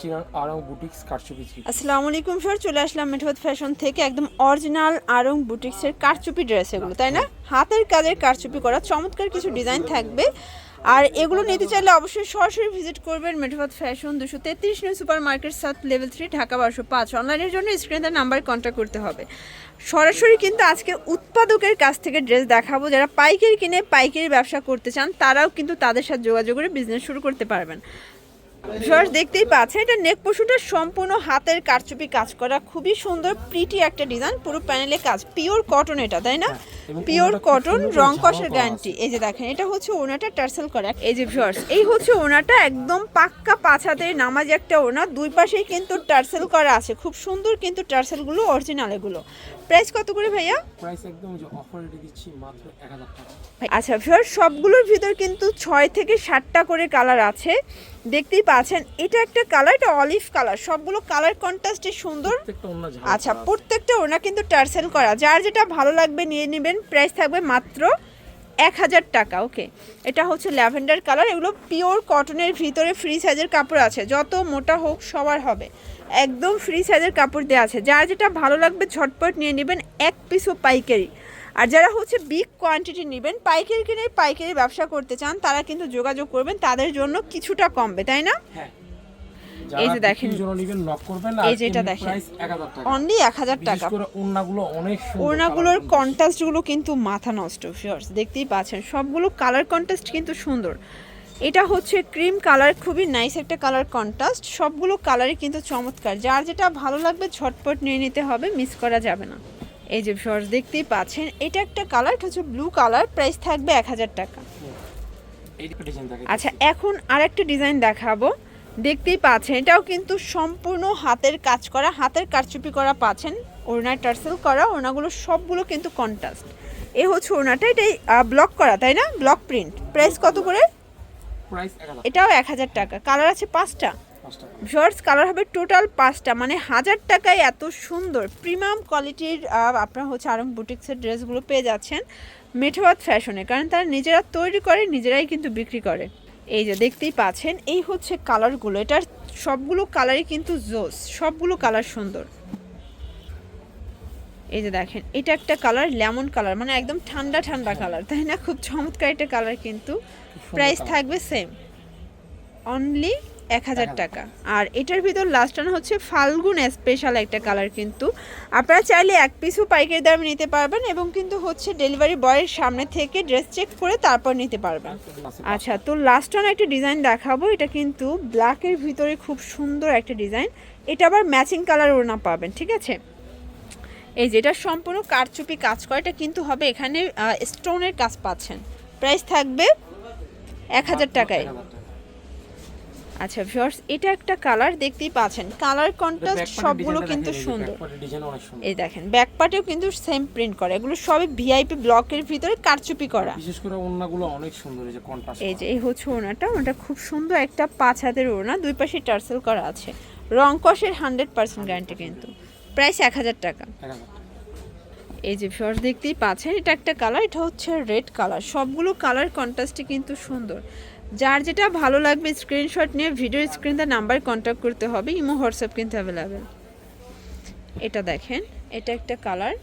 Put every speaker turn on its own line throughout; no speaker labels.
Original Aarong boutiques কারচুপি
আসসালামু আলাইকুম স্যার, চলে আসলাম মেঠোত ফ্যাশন থেকে একদম অরিজিনাল আরং বুটিক্সের কারচুপি ড্রেস এগুলো, তাই না? হাতের কাজের কারচুপি করা, চমৎকার কিছু ডিজাইন থাকবে। আর এগুলো নিতে চাইলে অবশ্যই সরাসরি ভিজিট করবেন মেঠোত ফ্যাশন দুশো তেত্রিশ নিউ সুপার মার্কেট সাত লেভেল থ্রি, ঢাকা বারোশো পাঁচ। অনলাইনের জন্য স্ক্রিনের নাম্বার কন্ট্যাক্ট করতে হবে। সরাসরি কিন্তু আজকে উৎপাদকের কাছ থেকে ড্রেস দেখাবো। যারা পাইকারি কিনে পাইকারি ব্যবসা করতে চান, তারাও কিন্তু তাদের সাথে যোগাযোগ করে বিজনেস শুরু করতে পারবেন। ভিউয়ার্স দেখতেই পাচ্ছেন এটা নেক পশুটা সম্পূর্ণ হাতের কারচুপি কাজ করা। খুবই সুন্দর প্রিটি একটা ডিজাইন পুরো প্যানেলে কাজ। পিওর কটন এটা তাই না? পিওর
খুব
কটন
সুন্দর
রং কষের গ্যারান্টি এই যে দেখেন এটা হচ্ছে ওনাটা টার্সেল করা। এই যে ভিউয়ার্স এই হচ্ছে ওনাটা একদম পাক্কা হাতের নামাজ একটা ওনা দুই পাশেই কিন্তু টার্সেল করা আছে। খুব সুন্দর কিন্তু টার্সেলগুলো অরিজিনাল এগুলো। প্রাইস কত করে ভাইয়া?
প্রাইস একদম অফার দিচ্ছি মাত্র এক হাজার টাকা।
আচ্ছা ভিউয়ার সবগুলোর ভিতর কিন্তু ছয় থেকে সাতটা করে কালার আছে। দেখতেই পাচ্ছেন এটা একটা কালার এটা অলিভ কালার সবগুলো কালার কন্ট্রাস্টে সুন্দর। আচ্ছা প্রত্যেকটা ওনা কিন্তু টার্সেল করা। যার যেটা ভালো লাগবে নিয়ে নেবেন প্রাইস থাকবে মাত্র এক হাজার টাকা ওকে এটা হচ্ছে ল্যাভেন্ডার কালার এগুলো পিওর কটনের ভিতরে ফ্রি সাইজের কাপড় আছে। যত মোটা হোক সবার হবে। একদম ফ্রি সাইজের কাপড় দেওয়া আছে। যার যেটা ভালো লাগবে ঝটপট নিয়ে নেবেন এক পিসও পাইকারি। আর যারা হচ্ছে বিগ কোয়ান্টিটি নেবেন পাইকারি কিনে পাইকারি ব্যবসা করতে চান তারা কিন্তু যোগাযোগ করবেন তাদের জন্য কিছুটা কমবে তাই না?
হ্যাঁ।
এই যে দেখেন। এই যে এটা দেখেন। অনলি এক হাজার টাকা।
ওড়নাগুলো অনেক
ওড়নাগুলোর কন্ট্রাস্টগুলো কিন্তু মাথা নষ্ট ফিয়ার্স দেখতেই পাচ্ছেন। সবগুলো কালার কন্ট্রাস্ট কিন্তু সুন্দর। এটা হচ্ছে ক্রিম কালার খুবই নাইস একটা কালার কন্ট্রাস্ট সবগুলো কালারই কিন্তু চমৎকার। যার যেটা ভালো লাগবে ঝটপট নিয়ে নিতে হবে মিস করা যাবে না। এই যে ফিয়ার্স দেখতেই পাচ্ছেন এটা একটা কালার এটা হচ্ছে ব্লু কালার প্রাইস থাকবে এক হাজার টাকা। আচ্ছা এখন আরেকটা ডিজাইন দেখাবো। দেখতেই পাচ্ছেন এটাও কিন্তু সম্পূর্ণ হাতের কাজ করা হাতের কারচুপি করা পাচ্ছেন ওড়নায় টার্সেল করা ওড়নাগুলো সবগুলো কিন্তু কন্ট্রাস্ট এ হচ্ছে ওড়নাটা এটাই ব্লক করা তাই না? ব্লক প্রিন্ট প্রাইস কত করে? এটাও এক হাজার টাকা। কালার আছে পাঁচটা। শর্টস কালার হবে টোটাল পাঁচটা মানে হাজার টাকায় এত সুন্দর প্রিমিয়াম কোয়ালিটির আপনার হচ্ছে আরং বুটিক্সের ড্রেসগুলো পেয়ে যাচ্ছেন মেঠোয়াত ফ্যাশনে কারণ তারা নিজেরা তৈরি করে নিজেরাই কিন্তু বিক্রি করে। এই যে দেখতেই পাচ্ছেন এই হচ্ছে কালারগুলো এটার সবগুলো কালারই কিন্তু জোস সবগুলো কালার সুন্দর। এই যে দেখেন এটা একটা কালার লেমন কালার মানে একদম ঠান্ডা ঠান্ডা কালার তাই না? খুব চমৎকার একটা কালার কিন্তু। প্রাইস থাকবে সেম অনলি এক হাজার টাকা। আর এটার ভিতর লাস্ট টান হচ্ছে ফাল্গুন স্পেশাল একটা কালার কিন্তু। আপনারা চাইলে এক পিসও পাইকারি দামে নিতে পারবেন এবং কিন্তু হচ্ছে ডেলিভারি বয়ের সামনে থেকে ড্রেস চেক করে তারপর নিতে পারবেন। আচ্ছা তো লাস্ট টান একটা ডিজাইন দেখাবো। এটা কিন্তু ব্ল্যাকের ভিতরে খুব সুন্দর একটা ডিজাইন এটা আবার ম্যাচিং কালার ওড়না পাবেন ঠিক আছে? এই যেটা সম্পূর্ণ কারচুপি কাজ করে। এটা কিন্তু হবে এখানে স্টোনের কাজ পাচ্ছেন। প্রাইস থাকবে এক হাজার টাকায়। আচ্ছা ভিউয়ার্স এটা একটা কালার দেখতেই পাচ্ছেন। কালার কন্ট্রাস্ট সবগুলো কিন্তু সুন্দর। এই দেখেন ব্যাক পার্টেও কিন্তু সেম প্রিন্ট করা। এগুলো সবই ভিআইপি ব্লকের ভিতরে কারচুপি করা।
বিশেষ করে ওড়নাগুলো অনেক সুন্দর এই যে কন্ট্রাস্ট
এই যে এই হচ্ছে ওনাটা ওটা খুব সুন্দর একটা পাঁচ হাতের ওনা দুই পাশে টার্সেল করা আছে। রং কষের হান্ড্রেড পার্সেন্ট গ্যারান্টি কিন্তু। প্রাইস এক হাজার টাকা। এই যে ভিউয়ার্স দেখতেই পাচ্ছেন এটা একটা কালার এটা হচ্ছে রেড কালার সবগুলো কালার কন্ট্রাস্টে কিন্তু সুন্দর। যার যেটা ভালো লাগবে স্ক্রিনশট নিয়ে ভিডিও স্ক্রিন স্ক্রিনতে নাম্বার কন্ট্যাক্ট করতে হবে ইমো হোয়াটসঅ্যাপ কিন্তু অ্যাভেলেবেল এটা দেখেন এটা একটা কালার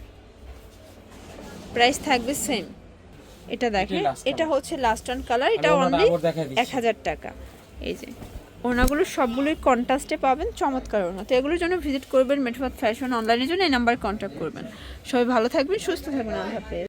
প্রাইস থাকবে সেম এটা দেখেন এটা হচ্ছে লাস্ট অন কালার এটা অনলি। এক হাজার টাকা। এই যে ওনাগুলো সবগুলোই কন্ট্রাস্টে পাবেন চমৎকার ওনা। তো এগুলোর জন্য ভিজিট করবেন মেঠোয়াত ফ্যাশন অনলাইনের জন্য এই নাম্বার কন্ট্যাক্ট করবেন। সবাই ভালো থাকবেন সুস্থ থাকবেন আল্লাহ হাফেজ।